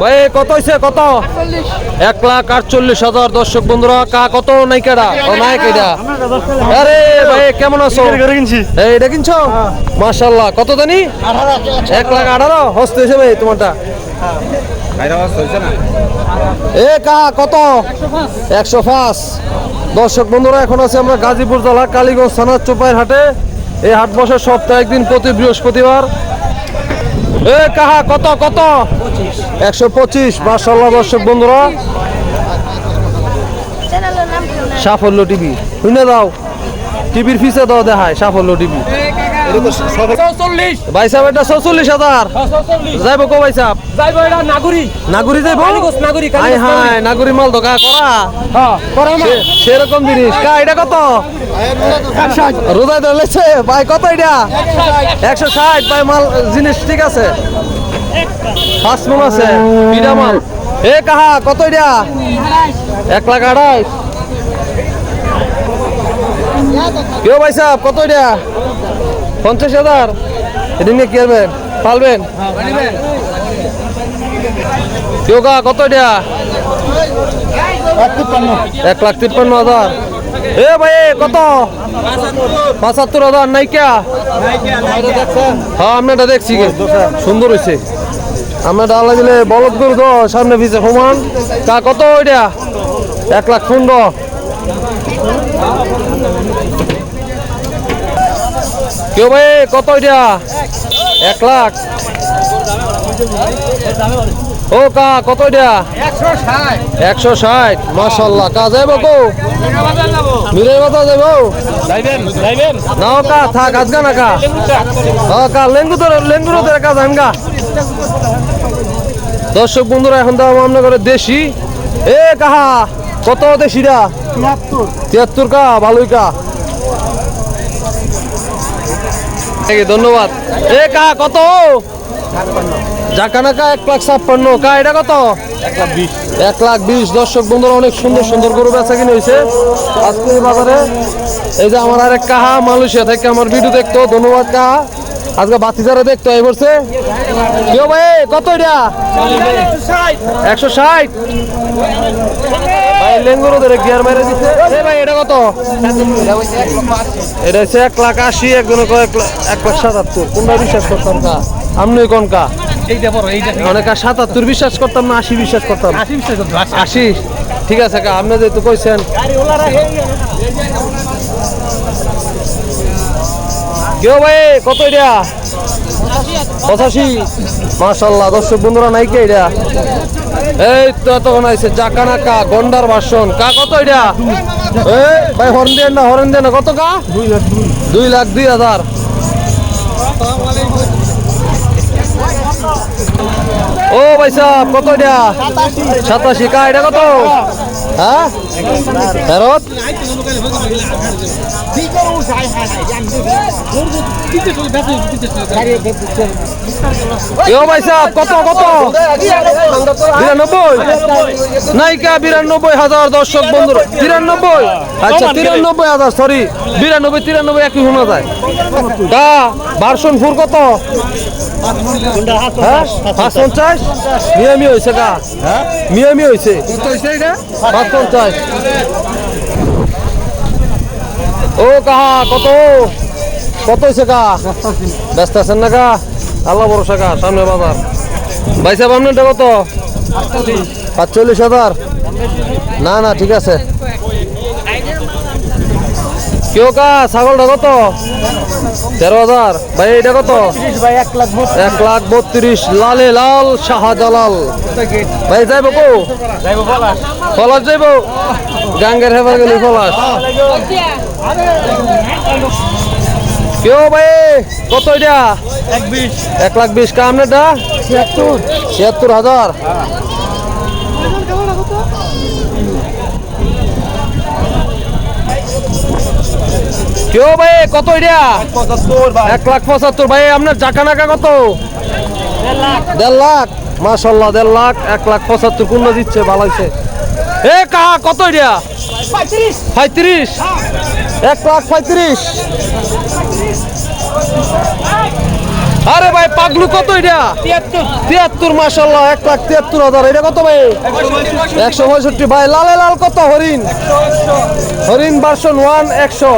ভাই কত হয়েছে কত? এক লাখ আটচল্লিশ হাজার দর্শক বন্ধুরা কা কত নাইকাটা ও নায়ক এটা আরে ভাই কেমন আছো? এই এটা কিনছো? মাশাল্লাহ কত জানি? এক লাখ আঠারো হস্ত হয়েছে ভাই তোমারটা। এ কা কত? একশো পাঁচ। দর্শক বন্ধুরা এখন আছে আমরা গাজীপুর জেলা কালীগঞ্জ থানার চোপাইয়ের হাটে এই হাট বসে সপ্তাহে একদিন প্রতি বৃহস্পতিবার। এ কাহা কত কত? একশো পঁচিশ মার্শাল্লাহ দর্শক বন্ধুরা। সাফল্য টিভি। শুনে দাও। টিভির ফিসে দাও দেখায় সাফল্য টিভি। ভাই সাহেব এটা চৌচল্লিশ হাজার। যাইব কো ভাই সাহেব? যাইব এটা নাগুরি। নাগুরি যাইব? নাগুরি, হাই হাই নাগুরি। মাল দোকা করা? হ্যাঁ করা সেরকম জিনিস। কা এটা কত? রোজাই ধরলেছে ভাই কত এটা? একশো ষাট। ভাই মাল জিনিস ঠিক আছে। মন আছে বিড়া মাল। এ কাহা কত এটা? এক লাখ আড়াইশ কেউ ভাই সাহেব কত এটা? পঞ্চাশ হাজার? এটা নিয়ে কি করবেন? পালবেন? যোগা কত এটা? এক লাখ তিপ্পান্ন হাজার। এ ভাই, কত? পঁচাত্তর হাজার, নাইকা? হ্যাঁ আপনারটা দেখছি। সুন্দর হয়েছে আমরা আল্লাহ দিলে বলদ গরু তো, সামনে পিছে সমান তা কত ওইটা এক লাখ পনেরো। কেউ ভাই কত ওইটা এক লাখ। ও কা কত ওইটা একশো ষাট মাসাল্লাহ কা যাইব কো? মিলের কথা যাইব? যাইবেন নাও কা থাক আজগা না কা? হ্যাঁ কা লেঙ্গু তো লেঙ্গু তো কাজ আনগা দর্শক বন্ধুরা এখন দাম আমরা করে দেশি। এ কাহা? কত দেশিরা? তিয়াত্তর কা ভালোই কা। ধন্যবাদ। এ কা কত? জাকানা কা এক লাখ ছাপ্পান্ন। কা এটা কত? এক লাখ বিশ। দর্শক বন্ধুরা অনেক সুন্দর সুন্দর গরু বেচা কিনে হয়েছে আজকে বাজারে এই যে আমার আরেক কাহা মালয়েশিয়া থেকে আমার ভিডিও দেখতো। ধন্যবাদ কাহা। আজকে বাতিজারে দেখতো এই বলছে। কেউ ভাই কত এটা? একশো ষাট। ভাই লেঙ্গুরো ধরে গিয়ার মেরে দিচ্ছে এ ভাই এটা কত? এটা হচ্ছে এক লাখ আশি একজনে এক লাখ সাতাত্তর। কোনটা বিশ্বাস করতাম? কা আপনি কোন কা এইটা বড় এইটা অনেক সাতাত্তর বিশ্বাস করতাম না আশি বিশ্বাস করতাম। আশি আশি? ঠিক আছে আপনি যেহেতু কইছেন। কেউ ভাই কত এটা? পঁচাশি। মাশাল্লাহ দর্শক বন্ধুরা নাই কে এটা? এই তো তখন আইছে জাকানা কা গন্ডার ভাষণ কা কত এটা? এই, ভাই, হরেন দেন না, হরেন দেন না, কত কা? দুই লাখ দুই হাজার। ও ভাই সাহেব, কত এটা? সাতাশি কা, এটা কত? হ্যাঁ? ফেরত? ভাই সাহেব কত কত? বিরানব্বই? নায়িকা বিরানব্বই হাজার দর্শক বন্ধুরা। তিরানব্বই আচ্ছা তিরানব্বই হাজার সরি বিরানব্বই তিরানব্বই একই শোনা যায়। কা ভার্সন ফুর কত? হ্যাঁ পাঁচ পঞ্চাশ মিয়ামি হয়েছে কা মিয়ামি হয়েছে। পাঁচ পঞ্চাশ ও কাহা কত? কত হয়েছে কা ব্যস্ত আছেন না কা আল্লাহ ভরসা কা সামনে বাজার। ভাই সাহেব আপনারটা কত? পাঁচচল্লিশ হাজার। না না ঠিক আছে। কেউ কা? ছাগলটা কত? তেরো হাজার। ভাই, এটা কত? এক লাখ বত্রিশ। লালে লাল শাহজালাল। ভাই, যাইব কো? পলাশ যাইব? গাঙ্গের হেবার গেলি পলাশ। কেউ ভাই, কত এটা? এক লাখ বিশ। কাম এটা ছিয়াত্তর ছিয়াত্তর হাজার। কেউ ভাই কত এটা? এক লাখ পঁচাত্তর। ভাই আপনার জাকা নাকা কত? দেড় লাখ। মাসাল্লাহ দেড় লাখ এক লাখ পঁচাত্তর। পূর্ণ দিচ্ছে? বালাইছে এ কা কত এটা? পঁয়ত্রিশ? এক লাখ পঁয়ত্রিশ। আরে ভাই পাগলু কত এটা? তিয়াত্তর। মাসাল্লাহ এক লাখ তিয়াত্তর হাজার। এটা কত ভাই? একশো পঁয়ষট্টি। ভাই লালে লাল কত? হরিণ? হরিণ বার্সন ওয়ান একশো।